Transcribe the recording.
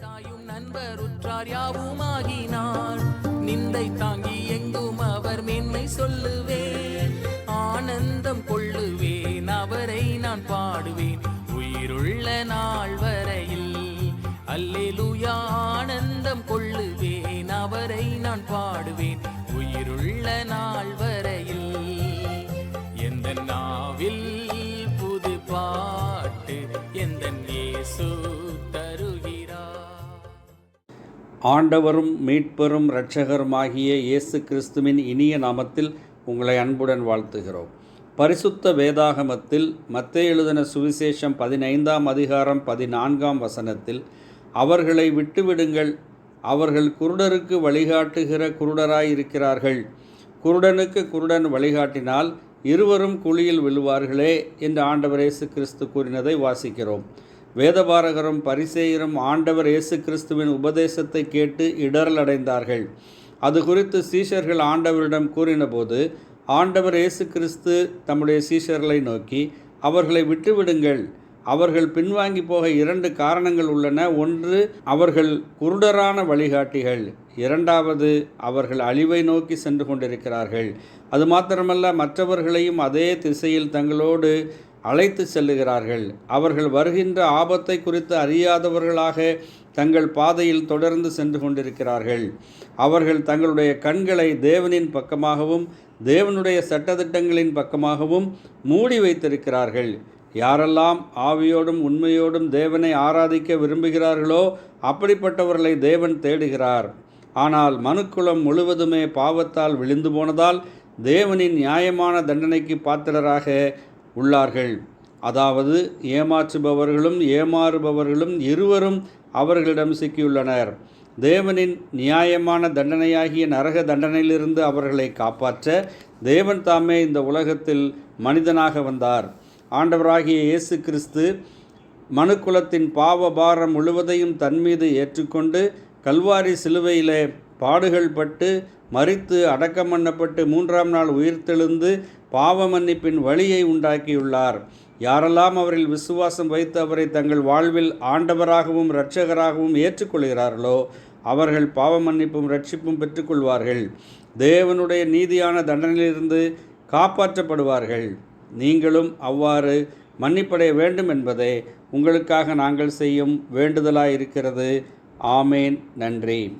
தாயும் நண்பர் உற்றார் யாவுமாகினார். நிந்தை தாங்கி எங்கும் அவர் மேன்மை சொல்லுவேன். ஆனந்தம் கொள்ளுவேன் அவரை நான் பாடுவேன். உயிருள்ள நாள் வரையில் அல்லேலூயா ஆனந்தம் கொள்ளுவேன் அவரை நான் பாடுவேன். உயிருள்ள நாள் ஆண்டவரும் மீட்பெரும் இரட்சகருமாகிய இயேசு கிறிஸ்துவின் இனிய நாமத்தில் உங்களை அன்புடன் வாழ்த்துகிறோம். பரிசுத்த வேதாகமத்தில் மத்திய எழுதின சுவிசேஷம் பதினைந்தாம் அதிகாரம் பதினான்காம் வசனத்தில் அவர்களை விட்டுவிடுங்கள் அவர்கள் குருடருக்கு வழிகாட்டுகிற குருடராயிருக்கிறார்கள். குருடனுக்கு குருடன் வழிகாட்டினால் இருவரும் குழியில் விழுவார்களே என்று ஆண்டவர் இயேசு கிறிஸ்து கூறினதை வாசிக்கிறோம். வேதபாரகரும் பரிசேயரும் ஆண்டவர் இயேசு கிறிஸ்துவின் உபதேசத்தை கேட்டு இடரல் அடைந்தார்கள் அது குறித்து சீஷர்கள் ஆண்டவரிடம் கூறினபோது ஆண்டவர் இயேசு கிறிஸ்து தம்முடைய சீஷர்களை நோக்கி அவர்களை விட்டுவிடுங்கள். அவர்கள் பின்வாங்கி போக இரண்டு காரணங்கள் உள்ளன. ஒன்று அவர்கள் குருடரான வழிகாட்டிகள். இரண்டாவது அவர்கள் அழிவை நோக்கி சென்று கொண்டிருக்கிறார்கள். அது மாத்திரமல்ல மற்றவர்களையும் அதே திசையில் தங்களோடு அழைத்து செல்லுகிறார்கள். அவர்கள் வருகின்ற ஆபத்தை குறித்து அறியாதவர்களாக தங்கள் பாதையில் தொடர்ந்து சென்று கொண்டிருக்கிறார்கள். அவர்கள் தங்களுடைய கண்களை தேவனின் பக்கமாகவும் தேவனுடைய சட்டதிட்டங்களின் பக்கமாகவும் மூடி வைத்திருக்கிறார்கள். யாரெல்லாம் ஆவியோடும் உண்மையோடும் தேவனை ஆராதிக்க விரும்புகிறார்களோ அப்படிப்பட்டவர்களை தேவன் தேடுகிறார். ஆனால் மனுக்குலம் முழுவதுமே பாவத்தால் விழுந்து போனதால் தேவனின் நியாயமான தண்டனைக்கு பாத்திரராக உள்ளார்கள். அதாவது ஏமாற்றுபவர்களும் ஏமாறுபவர்களும் இருவரும் அவர்களிடம் சிக்கியுள்ளனர். தேவனின் நியாயமான தண்டனையாகிய நரக தண்டனையிலிருந்து அவர்களை காப்பாற்ற தேவன் தாமே இந்த உலகத்தில் மனிதனாக வந்தார். ஆண்டவராகிய இயேசு கிறிஸ்து மனுக்குலத்தின் பாவ பாரம் முழுவதையும் தன்மீது ஏற்றுக்கொண்டு கல்வாரி சிலுவையிலே பாடுகள் பட்டு மறித்து அடக்கம் பண்ணப்பட்டு மூன்றாம் நாள் உயிர்த்தெழுந்து பாவ மன்னிப்பின் வழியை உண்டாக்கியுள்ளார். யாரெல்லாம் அவரில் விசுவாசம் வைத்து அவரை தங்கள் வாழ்வில் ஆண்டவராகவும் இரட்சகராகவும் ஏற்றுக்கொள்கிறார்களோ அவர்கள் பாவ மன்னிப்பும் ரட்சிப்பும் பெற்றுக்கொள்வார்கள். தேவனுடைய நீதியான தண்டனையிலிருந்து காப்பாற்றப்படுவார்கள். நீங்களும் அவ்வாறு மன்னிப்படைய வேண்டும் என்பதே உங்களுக்காக நாங்கள் செய்யும் வேண்டுதலாயிருக்கிறது. ஆமேன். நன்றி.